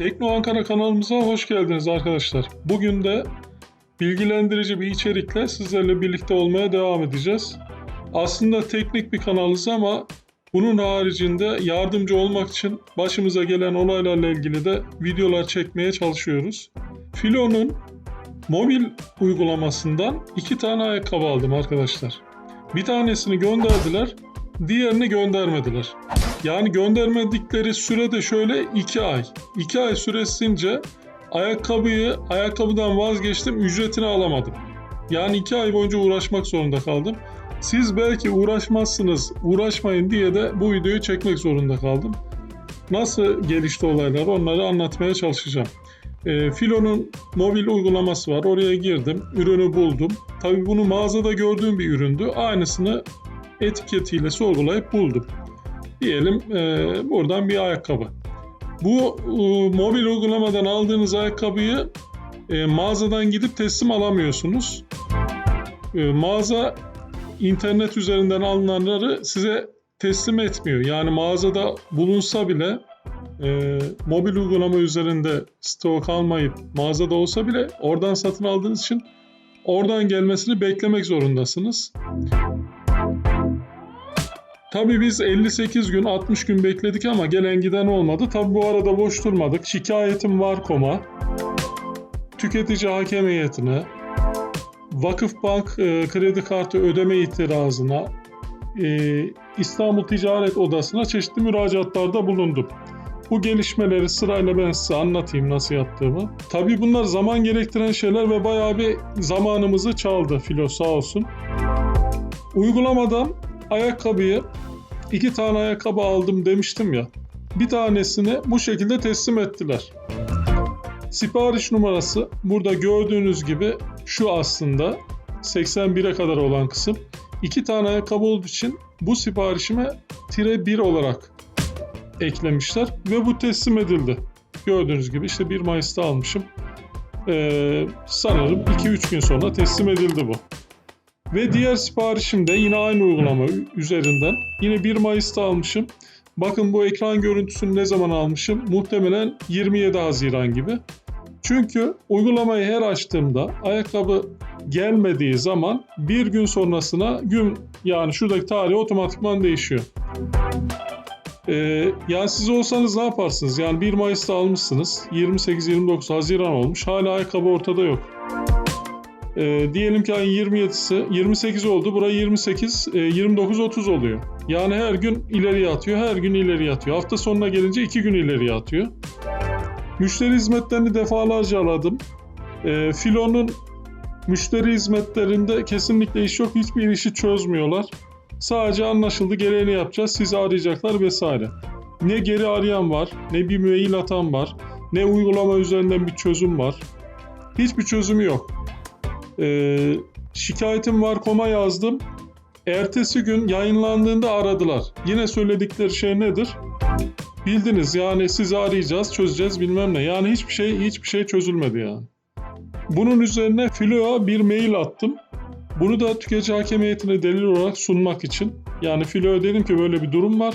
Tekno Ankara kanalımıza hoş geldiniz arkadaşlar. Bugün de bilgilendirici bir içerikle sizlerle birlikte olmaya devam edeceğiz. Aslında teknik bir kanalız ama bunun haricinde yardımcı olmak için başımıza gelen olaylarla ilgili de videolar çekmeye çalışıyoruz. Filo'nun mobil uygulamasından iki tane ayakkabı aldım arkadaşlar. Bir tanesini gönderdiler, diğerini göndermediler. Yani göndermedikleri sürede şöyle 2 ay. 2 ay süresince ayakkabıyı ayakkabıdan vazgeçtim ücretini alamadım. Yani 2 ay boyunca uğraşmak zorunda kaldım. Siz belki uğraşmazsınız, uğraşmayın diye de bu videoyu çekmek zorunda kaldım. Nasıl gelişti olaylar onları anlatmaya çalışacağım. E, Filo'nun mobil uygulaması var. Oraya girdim, ürünü buldum. Tabii bunu mağazada gördüğüm bir üründü. Aynısını etiketiyle sorgulayıp buldum. Diyelim e, buradan bir ayakkabı. Bu e, mobil uygulamadan aldığınız ayakkabıyı e, mağazadan gidip teslim alamıyorsunuz. E, mağaza internet üzerinden alınanları size teslim etmiyor. Yani mağazada bulunsa bile e, mobil uygulama üzerinde stok almayıp mağazada olsa bile oradan satın aldığınız için oradan gelmesini beklemek zorundasınız. Tabii biz 58 gün 60 gün bekledik ama gelen giden olmadı. Tabii bu arada boş durmadık. Şikayetim var koma. Tüketici hakem heyetine, Vakıfbank e, kredi kartı ödeme itirazına, e, İstanbul Ticaret Odası'na çeşitli müracaatlarda bulundum. Bu gelişmeleri sırayla ben size anlatayım nasıl yaptığımı. Tabii bunlar zaman gerektiren şeyler ve bayağı bir zamanımızı çaldı Filo sağ olsun. Uygulamadan ayakkabıyı iki tane ayakkabı aldım demiştim ya. Bir tanesini bu şekilde teslim ettiler. Sipariş numarası burada gördüğünüz gibi şu aslında 81'e kadar olan kısım. İki tane ayakkabı olduğu için bu siparişime tire 1 olarak eklemişler ve bu teslim edildi. Gördüğünüz gibi işte 1 Mayıs'ta almışım. Ee, sanırım 2-3 gün sonra teslim edildi bu. Ve diğer siparişim de yine aynı uygulama üzerinden. Yine 1 Mayıs'ta almışım. Bakın bu ekran görüntüsünü ne zaman almışım? Muhtemelen 27 Haziran gibi. Çünkü uygulamayı her açtığımda ayakkabı gelmediği zaman bir gün sonrasına gün yani şuradaki tarih otomatikman değişiyor. Ee, yani siz olsanız ne yaparsınız? Yani 1 Mayıs'ta almışsınız. 28-29 Haziran olmuş. Hala ayakkabı ortada yok. E, diyelim ki ayın 27'si 28 oldu. Buraya 28, e, 29, 30 oluyor. Yani her gün ileriye atıyor, her gün ileriye atıyor. Hafta sonuna gelince 2 gün ileriye atıyor. Müşteri hizmetlerini defalarca aradım. E, Filo'nun müşteri hizmetlerinde kesinlikle iş yok. Hiçbir işi çözmüyorlar. Sadece anlaşıldı gereğini yapacağız. Sizi arayacaklar vesaire. Ne geri arayan var, ne bir mail atan var, ne uygulama üzerinden bir çözüm var. Hiçbir çözümü yok. Ee, şikayetim var koma yazdım. Ertesi gün yayınlandığında aradılar. Yine söyledikleri şey nedir? Bildiniz yani sizi arayacağız, çözeceğiz bilmem ne. Yani hiçbir şey hiçbir şey çözülmedi yani. Bunun üzerine Filo'ya bir mail attım. Bunu da tüketici hakem heyetine delil olarak sunmak için. Yani Filo'ya dedim ki böyle bir durum var.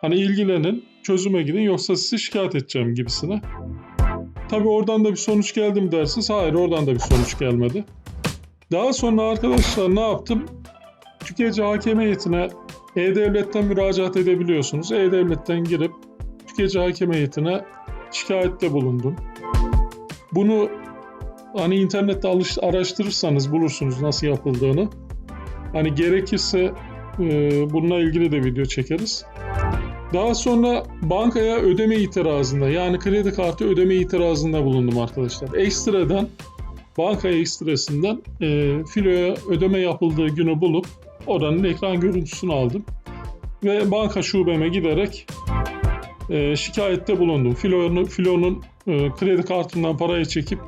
Hani ilgilenin, çözüme gidin yoksa sizi şikayet edeceğim gibisine. Tabii oradan da bir sonuç geldi mi dersiniz? Hayır oradan da bir sonuç gelmedi. Daha sonra arkadaşlar ne yaptım? Tüketici hakem heyetine E-Devlet'ten müracaat edebiliyorsunuz. E-Devlet'ten girip tüketici hakem heyetine şikayette bulundum. Bunu hani internette alış, araştırırsanız bulursunuz nasıl yapıldığını. Hani gerekirse e, bununla ilgili de video çekeriz. Daha sonra bankaya ödeme itirazında yani kredi kartı ödeme itirazında bulundum arkadaşlar. Ekstradan banka ekstresinden e, filoya ödeme yapıldığı günü bulup oranın ekran görüntüsünü aldım. Ve banka şubeme giderek e, şikayette bulundum. Filonun, filonun e, kredi kartından parayı çekip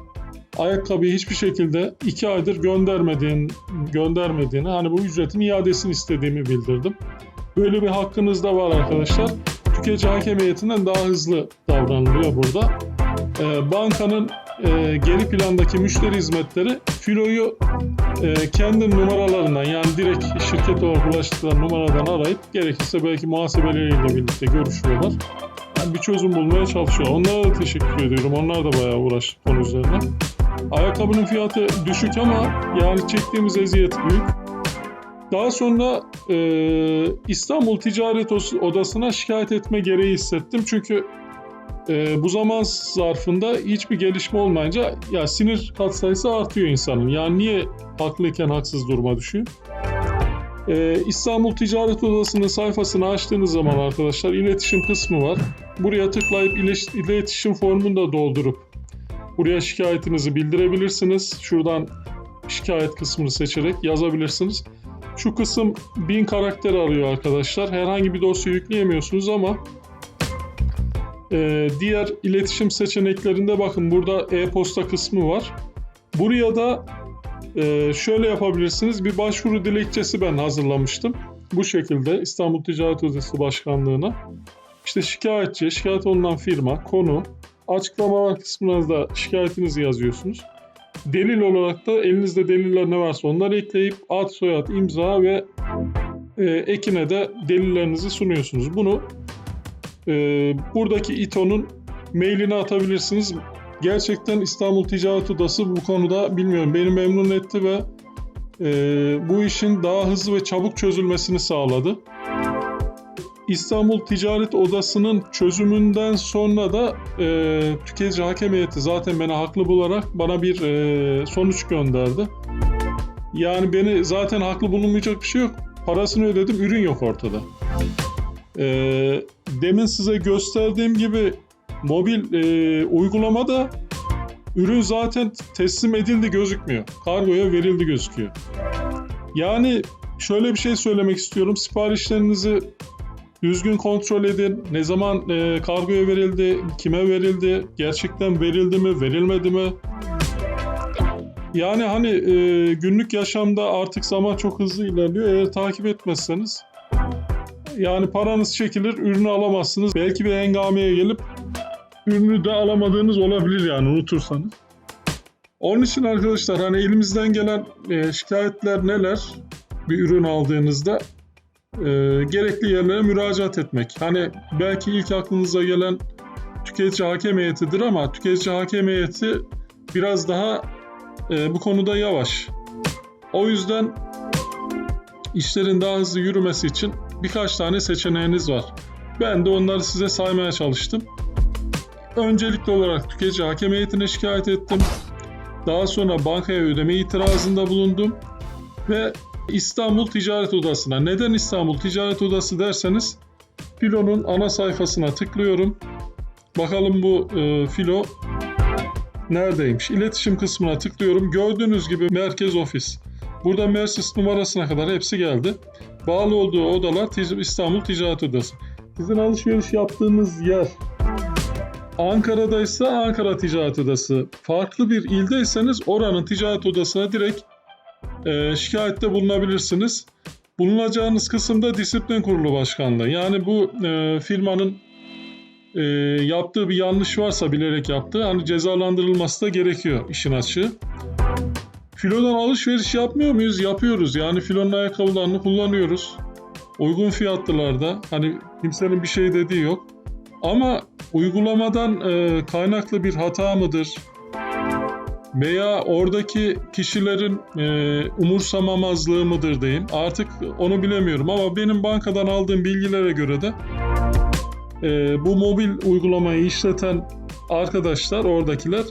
ayakkabıyı hiçbir şekilde iki aydır göndermediğin, göndermediğini, hani bu ücretin iadesini istediğimi bildirdim. Böyle bir hakkınız da var arkadaşlar. Tüketici hakem daha hızlı davranılıyor burada. Ee, bankanın e, geri plandaki müşteri hizmetleri filoyu e, kendi numaralarından yani direkt şirket olarak ulaştıkları numaradan arayıp gerekirse belki muhasebeleriyle birlikte görüşüyorlar. bir çözüm bulmaya çalışıyor. Onlara da teşekkür ediyorum. Onlar da bayağı uğraştı konu üzerine. Ayakkabının fiyatı düşük ama yani çektiğimiz eziyet büyük. Daha sonra e, İstanbul Ticaret Odası'na şikayet etme gereği hissettim. Çünkü e, bu zaman zarfında hiçbir gelişme olmayınca ya sinir katsayısı artıyor insanın. Yani niye haklıyken haksız duruma düşüyor? E, İstanbul Ticaret Odası'nın sayfasını açtığınız zaman arkadaşlar iletişim kısmı var. Buraya tıklayıp iletişim formunu da doldurup buraya şikayetinizi bildirebilirsiniz. Şuradan şikayet kısmını seçerek yazabilirsiniz. Şu kısım 1000 karakter arıyor arkadaşlar. Herhangi bir dosya yükleyemiyorsunuz ama e, diğer iletişim seçeneklerinde bakın burada e-posta kısmı var. Buraya da e, şöyle yapabilirsiniz. Bir başvuru dilekçesi ben hazırlamıştım. Bu şekilde İstanbul Ticaret Odası Başkanlığı'na. İşte şikayetçi, şikayet olunan firma, konu, açıklamalar kısmına da şikayetinizi yazıyorsunuz. Delil olarak da elinizde deliller ne varsa onları ekleyip ad, soyad, imza ve e, ekine de delillerinizi sunuyorsunuz. Bunu e, buradaki İTO'nun mailini atabilirsiniz. Gerçekten İstanbul Ticaret Odası bu konuda bilmiyorum beni memnun etti ve e, bu işin daha hızlı ve çabuk çözülmesini sağladı. İstanbul Ticaret Odası'nın çözümünden sonra da e, tüketici hakem zaten beni haklı bularak bana bir e, sonuç gönderdi. Yani beni zaten haklı bulunmayacak bir şey yok. Parasını ödedim, ürün yok ortada. E, demin size gösterdiğim gibi mobil e, uygulamada ürün zaten teslim edildi gözükmüyor. Kargoya verildi gözüküyor. Yani şöyle bir şey söylemek istiyorum. Siparişlerinizi düzgün kontrol edin. Ne zaman e, kargoya verildi, kime verildi, gerçekten verildi mi, verilmedi mi? Yani hani e, günlük yaşamda artık zaman çok hızlı ilerliyor. Eğer takip etmezseniz yani paranız çekilir, ürünü alamazsınız. Belki bir hengameye gelip ürünü de alamadığınız olabilir yani unutursanız. Onun için arkadaşlar hani elimizden gelen e, şikayetler neler? Bir ürün aldığınızda e, gerekli yerlere müracaat etmek. Hani belki ilk aklınıza gelen tüketici hakem heyetidir ama tüketici hakem heyeti biraz daha e, bu konuda yavaş. O yüzden işlerin daha hızlı yürümesi için birkaç tane seçeneğiniz var. Ben de onları size saymaya çalıştım. Öncelikli olarak tüketici hakem heyetine şikayet ettim. Daha sonra bankaya ödeme itirazında bulundum ve İstanbul Ticaret Odası'na. Neden İstanbul Ticaret Odası derseniz Filo'nun ana sayfasına tıklıyorum. Bakalım bu e, Filo neredeymiş? İletişim kısmına tıklıyorum. Gördüğünüz gibi merkez ofis. Burada Mersis numarasına kadar hepsi geldi. Bağlı olduğu odalar İstanbul Ticaret Odası. Sizin alışveriş yaptığınız yer Ankara'daysa Ankara Ticaret Odası. Farklı bir ildeyseniz oranın ticaret odasına direkt e, şikayette bulunabilirsiniz. Bulunacağınız kısımda disiplin kurulu başkanlığı. Yani bu e, firmanın e, yaptığı bir yanlış varsa bilerek yaptığı hani cezalandırılması da gerekiyor işin açığı. Filodan alışveriş yapmıyor muyuz? Yapıyoruz. Yani filonun ayakkabılarını kullanıyoruz. Uygun fiyatlılarda. Hani kimsenin bir şey dediği yok. Ama uygulamadan e, kaynaklı bir hata mıdır? Veya oradaki kişilerin e, umursamamazlığı mıdır diyeyim. Artık onu bilemiyorum ama benim bankadan aldığım bilgilere göre de e, bu mobil uygulamayı işleten arkadaşlar, oradakiler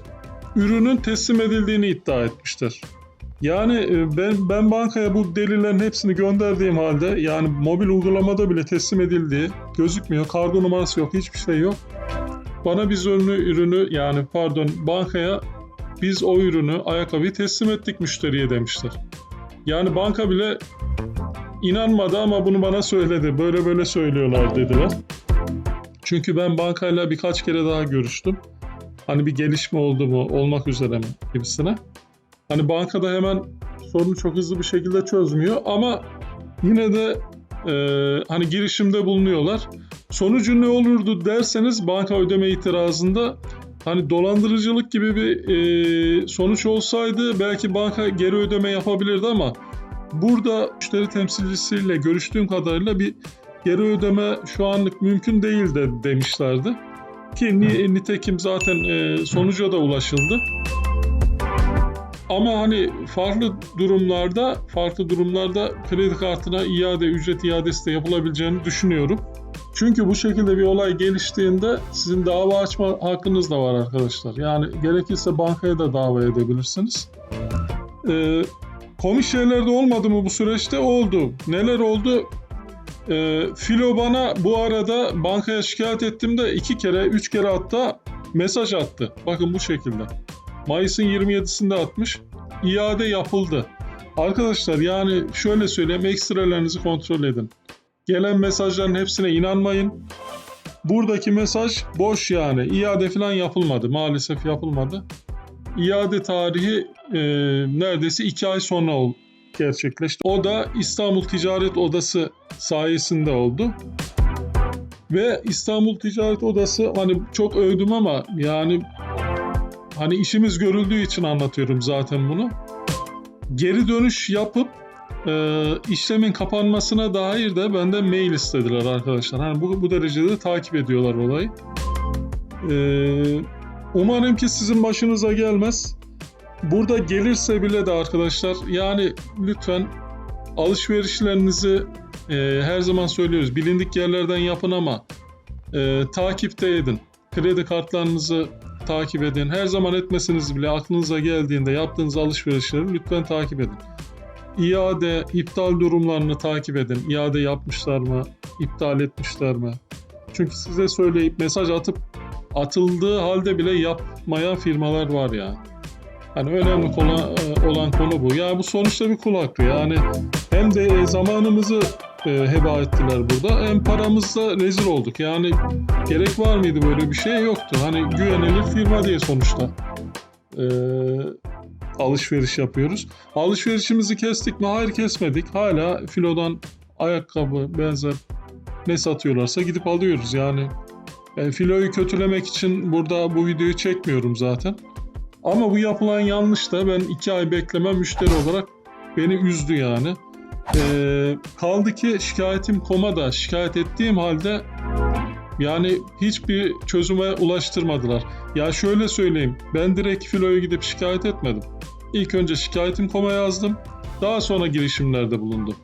ürünün teslim edildiğini iddia etmiştir. Yani e, ben ben bankaya bu delillerin hepsini gönderdiğim halde yani mobil uygulamada bile teslim edildiği gözükmüyor. Kargo numarası yok, hiçbir şey yok. Bana biz ürünü, ürünü yani pardon bankaya biz o ürünü, ayakkabıyı teslim ettik müşteriye demişler. Yani banka bile inanmadı ama bunu bana söyledi. Böyle böyle söylüyorlar dediler. Çünkü ben bankayla birkaç kere daha görüştüm. Hani bir gelişme oldu mu, olmak üzere mi gibisine. Hani bankada hemen sorunu çok hızlı bir şekilde çözmüyor ama yine de e, hani girişimde bulunuyorlar. Sonucu ne olurdu derseniz banka ödeme itirazında hani dolandırıcılık gibi bir e, sonuç olsaydı belki banka geri ödeme yapabilirdi ama burada müşteri temsilcisiyle görüştüğüm kadarıyla bir geri ödeme şu anlık mümkün değil de demişlerdi. Ki ni- nitekim zaten e, sonuca da ulaşıldı. Ama hani farklı durumlarda, farklı durumlarda kredi kartına iade, ücret iadesi de yapılabileceğini düşünüyorum. Çünkü bu şekilde bir olay geliştiğinde sizin dava açma hakkınız da var arkadaşlar. Yani gerekirse bankaya da dava edebilirsiniz. Ee, komik şeyler de olmadı mı bu süreçte? Oldu. Neler oldu? Ee, Filo bana bu arada bankaya şikayet ettiğimde iki kere, üç kere hatta mesaj attı. Bakın bu şekilde. Mayıs'ın 27'sinde atmış. İade yapıldı. Arkadaşlar yani şöyle söyleyeyim ekstrelerinizi kontrol edin. Gelen mesajların hepsine inanmayın. Buradaki mesaj boş yani. İade falan yapılmadı. Maalesef yapılmadı. İade tarihi e, neredeyse iki ay sonra gerçekleşti. O da İstanbul Ticaret Odası sayesinde oldu. Ve İstanbul Ticaret Odası hani çok övdüm ama yani hani işimiz görüldüğü için anlatıyorum zaten bunu. Geri dönüş yapıp e, işlemin kapanmasına dair de benden mail istediler arkadaşlar. Hani bu, bu derecede takip ediyorlar olayı. E, umarım ki sizin başınıza gelmez. Burada gelirse bile de arkadaşlar yani lütfen alışverişlerinizi e, her zaman söylüyoruz bilindik yerlerden yapın ama e, takipte edin. Kredi kartlarınızı takip edin. Her zaman etmeseniz bile aklınıza geldiğinde yaptığınız alışverişleri lütfen takip edin. İade, iptal durumlarını takip edin. İade yapmışlar mı? iptal etmişler mi? Çünkü size söyleyip mesaj atıp atıldığı halde bile yapmayan firmalar var ya. Hani önemli konu, olan konu bu. Ya bu sonuçta bir kul hakkı. Yani hem de zamanımızı e, heba ettiler burada. Hem paramızla rezil olduk. Yani gerek var mıydı böyle bir şey yoktu. Hani güvenilir firma diye sonuçta e, alışveriş yapıyoruz. Alışverişimizi kestik mi? Hayır kesmedik. Hala filodan ayakkabı, benzer ne satıyorlarsa gidip alıyoruz. Yani ben filoyu kötülemek için burada bu videoyu çekmiyorum zaten. Ama bu yapılan yanlış da ben iki ay bekleme müşteri olarak beni üzdü yani. Ee, kaldı ki şikayetim komada şikayet ettiğim halde yani hiçbir çözüme ulaştırmadılar. Ya şöyle söyleyeyim ben direkt filoya gidip şikayet etmedim. İlk önce şikayetim koma yazdım. Daha sonra girişimlerde bulundum.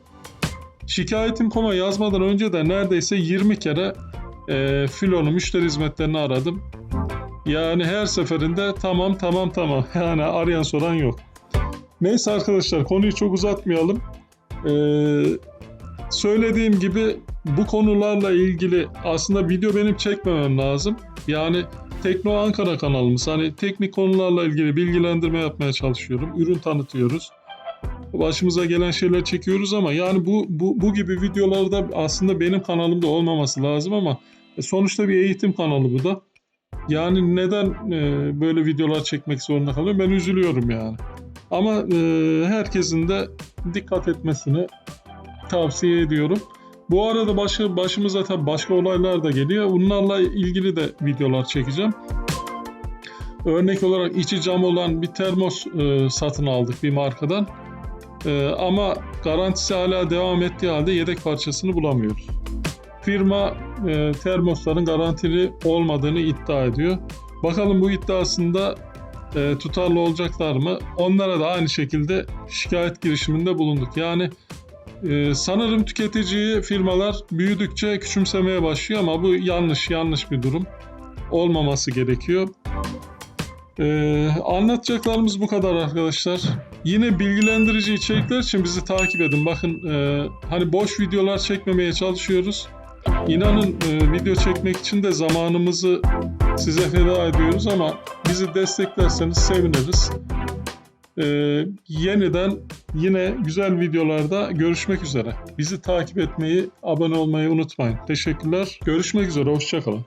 Şikayetim koma yazmadan önce de neredeyse 20 kere e, filonu müşteri hizmetlerini aradım. Yani her seferinde tamam tamam tamam yani arayan soran yok. Neyse arkadaşlar konuyu çok uzatmayalım. Ee, söylediğim gibi bu konularla ilgili aslında video benim çekmemem lazım. Yani Tekno Ankara kanalımız. Hani teknik konularla ilgili bilgilendirme yapmaya çalışıyorum. Ürün tanıtıyoruz. Başımıza gelen şeyler çekiyoruz ama yani bu bu, bu gibi videolarda aslında benim kanalımda olmaması lazım ama sonuçta bir eğitim kanalı bu da. Yani neden e, böyle videolar çekmek zorunda kalıyorum? Ben üzülüyorum yani. Ama e, herkesin de dikkat etmesini tavsiye ediyorum. Bu arada başı, başımıza tabii başka olaylar da geliyor. Bunlarla ilgili de videolar çekeceğim. Örnek olarak içi cam olan bir termos e, satın aldık bir markadan. E, ama garantisi hala devam ettiği halde yedek parçasını bulamıyoruz. Firma e, termosların garantili olmadığını iddia ediyor. Bakalım bu iddiasında e, tutarlı olacaklar mı? Onlara da aynı şekilde şikayet girişiminde bulunduk. Yani e, sanırım tüketiciyi firmalar büyüdükçe küçümsemeye başlıyor ama bu yanlış yanlış bir durum. Olmaması gerekiyor. Ee, anlatacaklarımız bu kadar arkadaşlar. Yine bilgilendirici içerikler için bizi takip edin. Bakın e, hani boş videolar çekmemeye çalışıyoruz. İnanın e, video çekmek için de zamanımızı size feda ediyoruz ama bizi desteklerseniz seviniriz. E, yeniden yine güzel videolarda görüşmek üzere. Bizi takip etmeyi, abone olmayı unutmayın. Teşekkürler. Görüşmek üzere. Hoşçakalın.